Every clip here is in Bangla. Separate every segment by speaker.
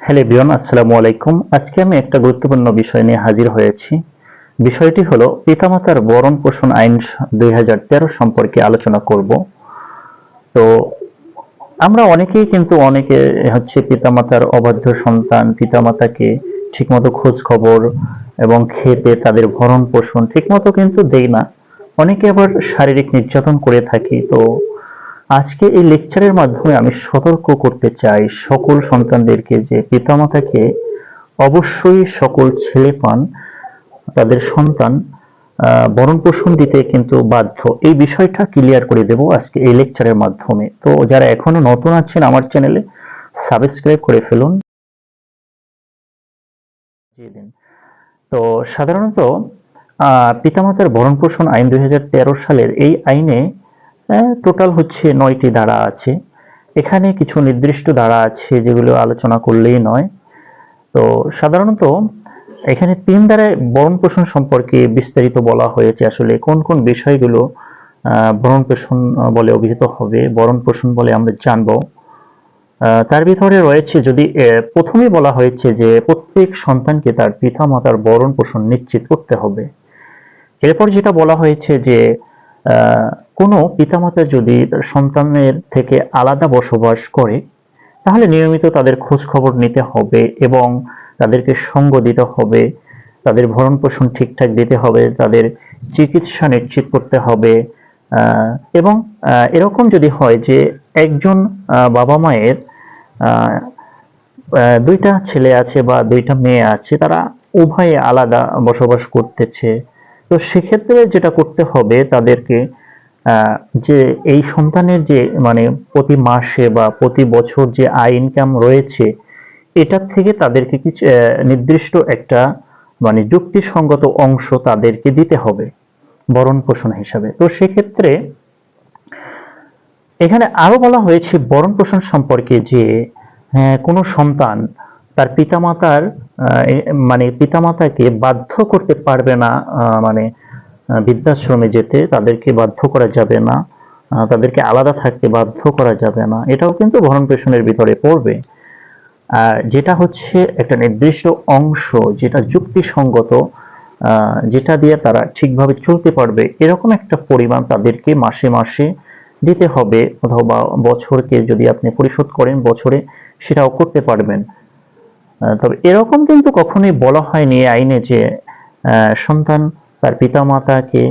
Speaker 1: হ্যালো বিয়ন আসসালামু আলাইকুম। আজকে আমি একটা গুরুত্বপূর্ণ বিষয় নিয়ে হাজির হয়েছি। বিষয়টি হলো পিতামাতার বরণ পোষণ আইন দুই হাজার তেরো সম্পর্কে আলোচনা করব। তো আমরা অনেকেই কিন্তু অনেকে হচ্ছে পিতামাতার অবাধ্য সন্তান, পিতামাতাকে ঠিকমতো খোঁজ খবর এবং খেতে তাদের ভরণ পোষণ ঠিকমতো কিন্তু দেই না। অনেকে আবার শারীরিক নির্যাতন করে থাকি। তো আজকে এই লেকচারের মাধ্যমে আমি সতর্ক করতে চাই সকল সন্তানদেরকে যে পিতামাতাকে অবশ্যই সকল ছেলে পান, তাদের সন্তান ভরণ পোষণ দিতে কিন্তু বাধ্য। এই বিষয়টা ক্লিয়ার করে দেব আজকে এই লেকচারের মাধ্যমে। তো যারা এখনও নতুন আছেন আমার চ্যানেলে সাবস্ক্রাইব করে ফেলুন। তো সাধারণত পিতামাতার ভরণ পোষণ আইন দুই হাজার তেরো সালের এই আইনে টোটাল হচ্ছে নয়টি ধারা আছে। এখানে কিছু নির্দিষ্ট ধারা আছে যেগুলো আলোচনা করলেই নয়। তো সাধারণত এখানে তিন ধারায় ভরণ পোষণ সম্পর্কে বিস্তারিত বলা হয়েছে আসলে কোন কোন বিষয়গুলো ভরণ পোষণ বলে অভিহিত হবে ভরণ পোষণ বলে আমরা জানব। তার ভিতরে রয়েছে যদি আহ, প্রথমেই বলা হয়েছে যে প্রত্যেক সন্তানকে তার পিতা মাতার ভরণ পোষণ নিশ্চিত করতে হবে। এরপর যেটা বলা হয়েছে যে আহ, কোনো পিতামাতা যদি তার সন্তানের থেকে আলাদা বসবাস করে, তাহলে নিয়মিত তাদের খোঁজ খবর নিতে হবে এবং তাদেরকে সঙ্গ দিতে হবে, তাদের ভরণ পোষণ ঠিকঠাক দিতে হবে, তাদের চিকিৎসা নিশ্চিত করতে হবে। এবং এরকম যদি হয় যে একজন বাবা মায়ের দুইটা ছেলে আছে বা দুইটা মেয়ে আছে, তারা উভয়ে আলাদা বসবাস করতেছে, তো সেক্ষেত্রে যেটা করতে হবে তাদেরকে যে এই সন্তানের যে মানে প্রতি মাসে বা প্রতি বছর যে আয় ইনকাম রয়েছে এটার থেকে তাদেরকে কিছু নির্দিষ্ট একটা মানে যুক্তিসঙ্গত অংশ তাদেরকে দিতে হবে ভরণ পোষণ হিসাবে। তো সেক্ষেত্রে এখানে আরও বলা হয়েছে বরণ পোষণ সম্পর্কে যে হ্যাঁ, কোনো সন্তান তার পিতামাতার মানে পিতামাতাকে বাধ্য করতে পারবে না মানে বৃদ্ধাশ্রমে যেতে তাদেরকে বাধ্য করা যাবে না তাদেরকে আলাদা থাকতে বাধ্য করা যাবে না। এটাও কিন্তু ভরণ পোষণের ভিতরে পড়বে। যেটা হচ্ছে একটা নির্দিষ্ট অংশ যেটা যুক্তিসঙ্গত যেটা দিয়ে তারা ঠিকভাবে চলতে পারবে, এরকম একটা পরিমাণ তাদেরকে মাসে মাসে দিতে হবে, অথবা বছরকে যদি আপনি পরিশোধ করেন বছরে সেটাও করতে পারবেন। তবে এরকম কিন্তু কখনোই বলা হয়নি আইনে যে সন্তান তার পিতামাতাকে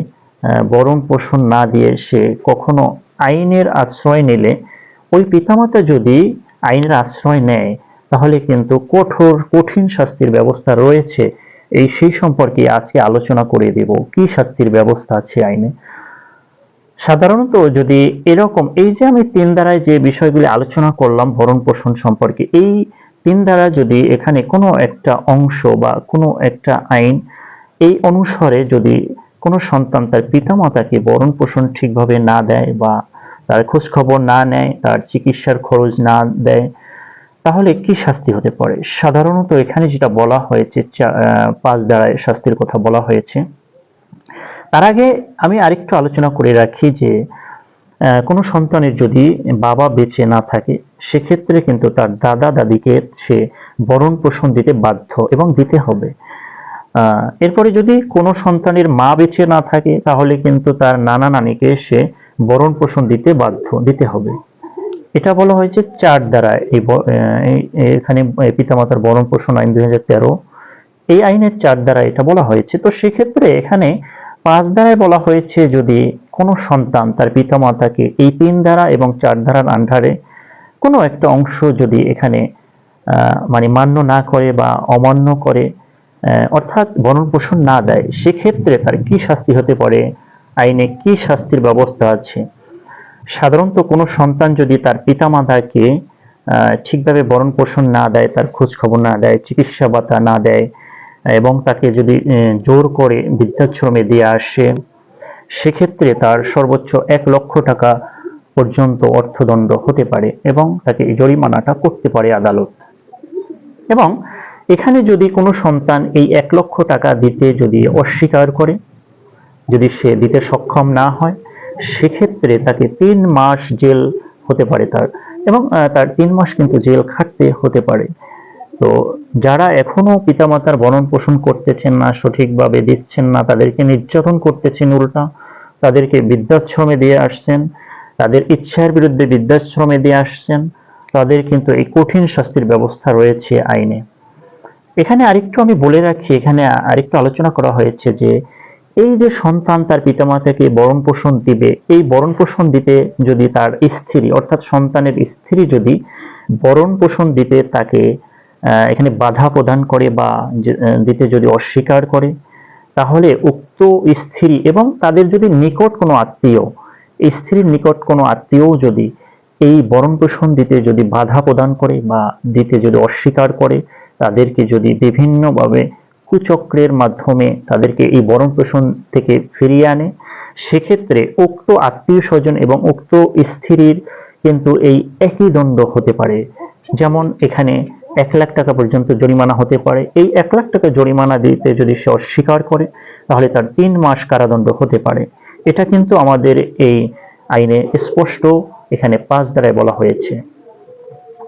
Speaker 1: ভরণ পোষণ না দিয়ে সে কখনো আইনের আশ্রয় নিলে। ওই পিতামাতা যদি আইনের আশ্রয় নেয়, তাহলে কিন্তু কঠোর, কঠিন শাস্তির ব্যবস্থা রয়েছে। এই সেই সম্পর্কে আজকে আলোচনা করে দেব। কি শাস্তির ব্যবস্থা আছে আইনে? সাধারণত যদি এরকম, এই যে আমি তিন দ্বারায় যে বিষয়গুলি আলোচনা করলাম ভরণ পোষণ সম্পর্কে, এই তিন দ্বারা যদি এখানে কোনো একটা অংশ বা কোনো একটা আইন এই অনুসারে যদি কোনো সন্তান তার পিতামাতাকে ভরণ পোষণ ঠিকভাবে না দেয় বা তার খোঁজ খবর না নেয়, তার চিকিৎসার খরচ না দেয়, তাহলে কি শাস্তি হতে পারে? সাধারণত এখানে যেটা বলা হয়েছে পাঁচ দ্বারায় শাস্তির কথা বলা হয়েছে। তার আগে আমি আরেকটু আলোচনা করে রাখি যে কোনো সন্তানের যদি বাবা বেঁচে না থাকে, সেক্ষেত্রে কিন্তু তার দাদা দাদিকে সে বরণ পোষণ দিতে বাধ্য এবং দিতে হবে। এরপরে যদি কোনো সন্তানের মা বেঁচে না থাকে, তাহলে কিন্তু তার নানা নানিকে সে ভরণ পোষণ দিতে বাধ্য, দিতে হবে। এটা বলা হয়েছে চার দ্বারা এই এখানে পিতামাতার ভরণ পোষণ আইন দুই হাজার তেরো। এই আইনের চার দ্বারা এটা বলা হয়েছে। তো সেক্ষেত্রে এখানে পাঁচ দ্বারায় বলা হয়েছে যদি কোনো সন্তান তার পিতামাতাকে এই তিন দ্বারা এবং চার ধারার আন্ডারে কোনো একটা অংশ যদি এখানে মানে মান্য না করে বা অমান্য করে অর্থাৎ ভরণ পোষণ না দেয়, সেক্ষেত্রে তার কি শাস্তি হতে পারে? আইনে কি শাস্তির ব্যবস্থা আছে? সাধারণত কোনো সন্তান যদি তার পিতামাতাকে ঠিকভাবে ভরণ পোষণ না দেয়, তার খোঁজ খবর না দেয়, চিকিৎসা ভাতা না দেয়, এবং তাকে যদি জোর করে বৃদ্ধাশ্রমে দিয়ে আসে, সেক্ষেত্রে তার সর্বোচ্চ এক লক্ষ টাকা পর্যন্ত অর্থদণ্ড হতে পারে এবং তাকে জরিমানাটা করতে পারে আদালত। এবং এখানে যদি কোনো সন্তান এই এক লক্ষ টাকা দিতে যদি অস্বীকার করে, যদি সে দিতে সক্ষম না হয়, সেক্ষেত্রে তাকে তিন মাস জেল হতে পারে তার। এবং তার তিন মাস কিন্তু জেল খাটতে হতে পারে। তো যারা এখনও পিতামাতার বরণ পোষণ করতেছেন না, সঠিকভাবে দিচ্ছেন না, তাদেরকে নির্যাতন করতেছেন উল্টা, তাদেরকে বৃদ্ধাশ্রমে দিয়ে আসছেন, তাদের ইচ্ছার বিরুদ্ধে বৃদ্ধাশ্রমে দিয়ে আসছেন, তাদের কিন্তু এই কঠিন শাস্তির ব্যবস্থা রয়েছে আইনে। এখানে আরেকটু আমি বলে রাখি, এখানে আরেকটু আলোচনা করা হয়েছে যে এই যে সন্তান তার পিতামাতাকে বরণ পোষণ দিবে, এই বরণ পোষণ দিতে যদি তার স্ত্রী, অর্থাৎ সন্তানের স্ত্রী যদি বরণ পোষণ দিতে তাকে এখানে বাধা প্রদান করে বা দিতে যদি অস্বীকার করে, তাহলে উক্ত স্ত্রী এবং তাদের যদি নিকট কোনো আত্মীয়, স্ত্রীর নিকট কোনো আত্মীয়ও যদি এই বরণ পোষণ দিতে যদি বাধা প্রদান করে বা দিতে যদি অস্বীকার করে তাদেরকে যদি বিভিন্নভাবে কুচক্রের মাধ্যমে তাদেরকে এই বরণ পোষণ থেকে ফিরিয়ে আনে, সেক্ষেত্রে উক্ত আত্মীয় স্বজন এবং উক্ত স্ত্রীর কিন্তু এই একই দণ্ড হতে পারে। যেমন এখানে এক লাখ টাকা পর্যন্ত জরিমানা হতে পারে। এই এক লাখ টাকা জরিমানা দিতে যদি সে অস্বীকার করে, তাহলে তার তিন মাস কারাদণ্ড হতে পারে। এটা কিন্তু আমাদের এই আইনে স্পষ্ট এখানে পাঁচ দ্বারায় বলা হয়েছে।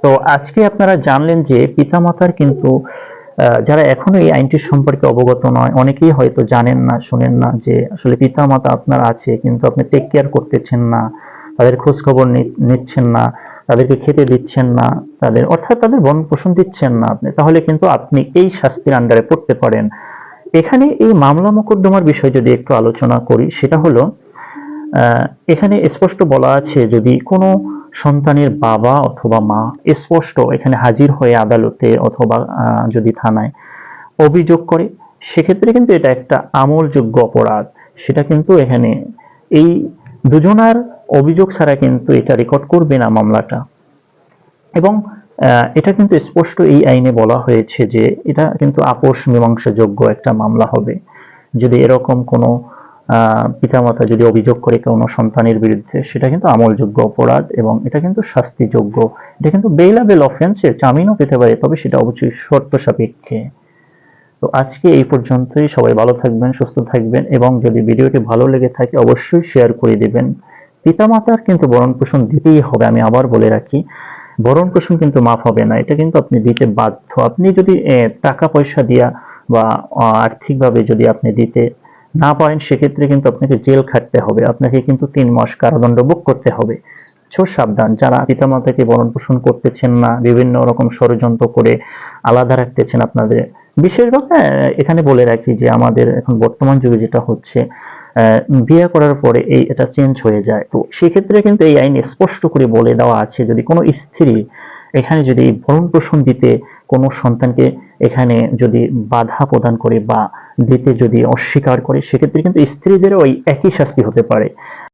Speaker 1: তো আজকে আপনারা জানলেন যে পিতামাতার কিন্তু যারা এখনও এই আইনটির সম্পর্কে অবগত নয়, অনেকেই হয়তো জানেন না, শুনেন না যে আসলে পিতামাতা আপনার আছে, কিন্তু আপনি টেক কেয়ার করতেছেন না, তাদের খোঁজ খবর নিচ্ছেন না, তাদেরকে খেতে দিচ্ছেন না, তাদের, অর্থাৎ তাদের বন পোষণ দিচ্ছেন না আপনি, তাহলে কিন্তু আপনি এই শাস্তির আন্ডারে পড়তে পারেন। এখানে এই মামলা মোকদ্দমার বিষয় যদি একটু আলোচনা করি, সেটা হলো এখানে স্পষ্ট বলা আছে যদি কোনো সন্তানের বাবা অথবা মা স্পষ্ট এখানে হাজির হয়ে আদালতে অথবা যদি থানায় অভিযোগ করে, সেক্ষেত্রে কিন্তু এটা একটা আমলযোগ্য অপরাধ। সেটা কিন্তু এখানে এই দুজনার অভিযোগ ছাড়া কিন্তু এটা রেকর্ড করবে না মামলাটা। এবং এটা কিন্তু স্পষ্ট এই আইনে বলা হয়েছে যে এটা কিন্তু আপোষ মীমাংসাযোগ্য একটা মামলা হবে। যদি এরকম কোনো পিতামাতা যদি অভিযোগ করে কোনো সন্তানের বিরুদ্ধে, সেটা কিন্তু আমলযোগ্য অপরাধ এবং এটা কিন্তু শাস্তিযোগ্য। এটা কিন্তু বেইলাবেল অফেন্স জামিনও পেতে পারে, তবে সেটা অবশ্যই শর্ত সাপেক্ষে। তো আজকে এই পর্যন্তই। সবাই ভালো থাকবেন, সুস্থ থাকবেন এবং যদি ভিডিওটি ভালো লেগে থাকে, অবশ্যই শেয়ার করে দিবেন। পিতামাতার কিন্তু ভরণ পোষণ দিতেই হবে, আমি আবার বলে রাখি। ভরণ পোষণ কিন্তু মাফ হবে না, এটা কিন্তু আপনি দিতে বাধ্য। আপনি যদি টাকা পয়সা দিয়া বা আর্থিকভাবে যদি আপনি দিতে না পারেন সেক্ষেত্রে কিন্তু আপনাকে জেল খাটতে হবে। আপনাকে কিন্তু তিন মাস কারাদণ্ড ভোগ করতে হবে। ছোট সাবধান। যারা পিতামাতাকে ভরণ পোষণ করতেছেন না বিভিন্ন রকম ষড়যন্ত্র করে আলাদা রাখতেছেন আপনাদের বিশেষভাবে আহ, এখানে বলে রাখি যে আমাদের এখন বর্তমান যুগে যেটা হচ্ছে বিয়ে করার পরে এই এটা চেঞ্জ হয়ে যায়। তো সেক্ষেত্রে কিন্তু এই আইন স্পষ্ট করে বলে দেওয়া আছে যদি কোনো স্ত্রী এখানে যদি ভরণ পোষণ দিতে কোনো সন্তানকে এখানে যদি বাধা প্রদান করে বা দিতে যদি অস্বীকার করে, সেক্ষেত্রে কিন্তু স্ত্রীদেরও ওই একই শাস্তি হতে পারে।